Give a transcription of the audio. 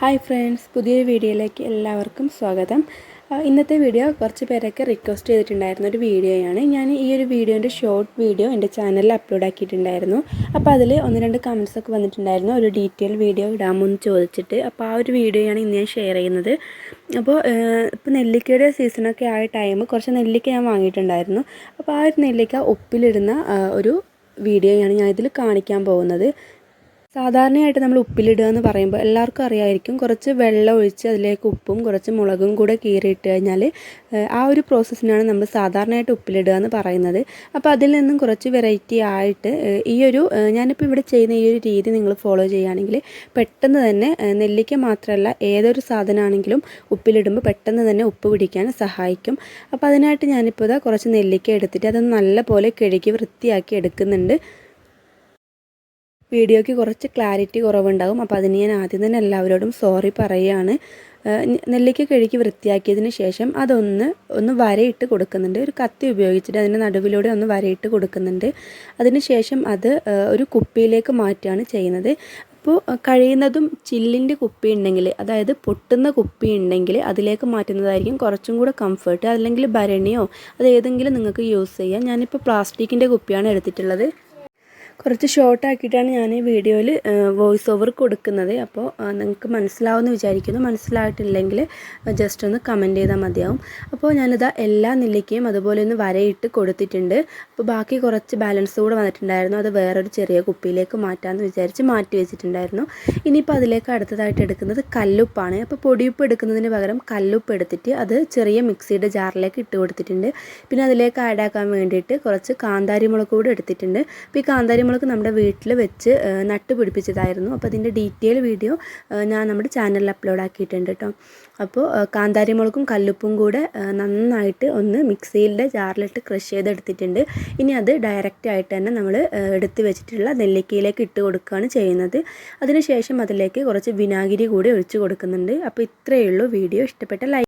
Hi friends പുതിയ വീഡിയോയിലേക്ക് എല്ലാവർക്കും സ്വാഗതം. ഇന്നത്തെ വീഡിയോ കുറച്ച് പേരൊക്കെ റിക്വസ്റ്റ് ചെയ്തിട്ടുണ്ടായിരുന്ന ഒരു വീഡിയോയാണ്. ഞാൻ ഈ ഒരു വീഡിയോന്റെ ഷോർട്ട് വീഡിയോ എന്റെ ചാനലിൽ അപ്ലോഡ് ആക്കിയിട്ടുണ്ടായിരുന്നു. അപ്പോൾ അതിൽ ഒന്ന് രണ്ട് കമൻസ് ഒക്കെ വന്നിട്ടുണ്ടായിരുന്നു. ഒരു ഡീറ്റെയിൽ വീഡിയോ ഇടാമോ എന്ന് ചോദിച്ചിട്ട്. അപ്പോൾ ആ ഒരു വീഡിയോയാണ് ഇന്ന് ഞാൻ ഷെയർ ചെയ്യുന്നത്. അപ്പോൾ ഇപ്പോൾ നെല്ലിക്കയുടെ സീസണൊക്കെ ആയ ടൈം കുറച്ച് നെല്ലിക്ക ഞാൻ വാങ്ങിയിട്ടുണ്ടായിരുന്നു. അപ്പോൾ ആ ഒരു നെല്ലിക്ക ഉപ്പിലിടുന്ന ഒരു വീഡിയോയാണ് ഞാൻ ഇതിൽ കാണിക്കാൻ പോകുന്നത്. സാധാരണയായിട്ട് നമ്മൾ ഉപ്പിലിടുക എന്ന് പറയുമ്പോൾ എല്ലാവർക്കും അറിയായിരിക്കും കുറച്ച് വെള്ളം ഒഴിച്ച് അതിലേക്ക് ഉപ്പും കുറച്ച് മുളകും കൂടെ കീറിയിട്ട് കഴിഞ്ഞാൽ ആ ഒരു പ്രോസസ്സിനാണ് നമ്മൾ സാധാരണയായിട്ട് ഉപ്പിലിടുക എന്ന് പറയുന്നത്. അപ്പോൾ അതിൽ നിന്നും കുറച്ച് വെറൈറ്റി ആയിട്ട് ഈ ഒരു ഞാനിപ്പോൾ ഇവിടെ ചെയ്യുന്ന ഈ ഒരു രീതി നിങ്ങൾ ഫോളോ ചെയ്യുകയാണെങ്കിൽ പെട്ടെന്ന് തന്നെ നെല്ലിക്ക മാത്രമല്ല ഏതൊരു സാധനമാണെങ്കിലും ഉപ്പിലിടുമ്പോൾ പെട്ടെന്ന് തന്നെ ഉപ്പ് പിടിക്കാൻ സഹായിക്കും. അപ്പോൾ അതിനായിട്ട് ഞാനിപ്പോൾ കുറച്ച് നെല്ലിക്ക എടുത്തിട്ട് അത് നല്ലപോലെ കഴുകി വൃത്തിയാക്കി എടുക്കുന്നുണ്ട്. വീഡിയോയ്ക്ക് കുറച്ച് ക്ലാരിറ്റി കുറവുണ്ടാകും. അപ്പോൾ അതിന് ഞാൻ ആദ്യം തന്നെ എല്ലാവരോടും സോറി പറയുകയാണ്. നെല്ലിക്ക കഴുകി വൃത്തിയാക്കിയതിന് ശേഷം അതൊന്ന് ഒന്ന് വരയിട്ട് കൊടുക്കുന്നുണ്ട്. ഒരു കത്തി ഉപയോഗിച്ചിട്ട് അതിന്റെ നടുവിലൂടെ ഒന്ന് വരയിട്ട് കൊടുക്കുന്നുണ്ട്. അതിന് ശേഷം അത് ഒരു കുപ്പിയിലേക്ക് മാറ്റുകയാണ് ചെയ്യുന്നത്. അപ്പോൾ കഴിയുന്നതും ചില്ലിന്റെ കുപ്പി ഉണ്ടെങ്കിൽ അതായത് പൊട്ടുന്ന കുപ്പി ഉണ്ടെങ്കിൽ അതിലേക്ക് മാറ്റുന്നതായിരിക്കും കുറച്ചും കൂടെ കംഫർട്ട് അല്ലെങ്കിൽ ഭരണിയോ അത് ഏതെങ്കിലും നിങ്ങൾക്ക് യൂസ് ചെയ്യാം. ഞാനിപ്പോൾ പ്ലാസ്റ്റിക്കിന്റെ കുപ്പിയാണ് എടുത്തിട്ടുള്ളത്. കുറച്ച് ഷോർട്ടാക്കിയിട്ടാണ് ഞാൻ ഈ വീഡിയോയിൽ വോയിസ് ഓവർ കൊടുക്കുന്നത്. അപ്പോൾ നിങ്ങൾക്ക് മനസ്സിലാവുമെന്ന് വിചാരിക്കുന്നു. മനസ്സിലായിട്ടില്ലെങ്കിൽ ജസ്റ്റ് ഒന്ന് കമന്റ് ചെയ്താൽ മതിയാവും. അപ്പോൾ ഞാനിതാ എല്ലാ നെല്ലിക്കയും അതുപോലെ ഒന്ന് വരയിട്ട് കൊടുത്തിട്ടുണ്ട്. അപ്പോൾ ബാക്കി കുറച്ച് ബാലൻസ് കൂടെ വന്നിട്ടുണ്ടായിരുന്നു. അത് വേറൊരു ചെറിയ കുപ്പിയിലേക്ക് മാറ്റാമെന്ന് വിചാരിച്ച് മാറ്റി വെച്ചിട്ടുണ്ടായിരുന്നു. ഇനിയിപ്പോൾ അതിലേക്ക് അടുത്തതായിട്ട് എടുക്കുന്നത് കല്ലുപ്പാണ്. അപ്പോൾ പൊടിയുപ്പ് എടുക്കുന്നതിന് പകരം കല്ലുപ്പ് എടുത്തിട്ട് അത് ചെറിയ മിക്സിയുടെ ജാറിലേക്ക് ഇട്ട് കൊടുത്തിട്ടുണ്ട്. പിന്നെ അതിലേക്ക് ആഡ് ആക്കാൻ വേണ്ടിയിട്ട് കുറച്ച് കാന്താരി മുളക് കൂടെ എടുത്തിട്ടുണ്ട്. അപ്പോൾ ഈ കാന്താരി മുളക് നമ്മുടെ വീട്ടിൽ വെച്ച് നട്ട് പിടിപ്പിച്ചതായിരുന്നു. അപ്പോൾ അതിന്റെ ഡീറ്റെയിൽ വീഡിയോ ഞാൻ നമ്മുടെ ചാനലിൽ അപ്ലോഡ് ആക്കിയിട്ടുണ്ട് കേട്ടോ അപ്പോൾ കാന്താരിമുളകും കാന്താരി മുളകും കല്ലുപ്പും കൂടെ നന്നായിട്ട് ഒന്ന് മിക്സിയിലെ ജാറിലിട്ട് ക്രഷ് ചെയ്തെടുത്തിട്ടുണ്ട്. ഇനി അത് ഡയറക്റ്റ് ആയിട്ട് തന്നെ നമ്മൾ എടുത്ത് വെച്ചിട്ടുള്ള നെല്ലിക്കയിലേക്ക് ഇട്ട് കൊടുക്കുകയാണ് ചെയ്യുന്നത്. അതിനുശേഷം അതിലേക്ക് കുറച്ച് വിനാഗിരി കൂടി ഒഴിച്ചു കൊടുക്കുന്നുണ്ട്. അപ്പോൾ ഇത്രയേ ഉള്ളൂ വീഡിയോ. ഇഷ്ടപ്പെട്ട ലൈക്ക്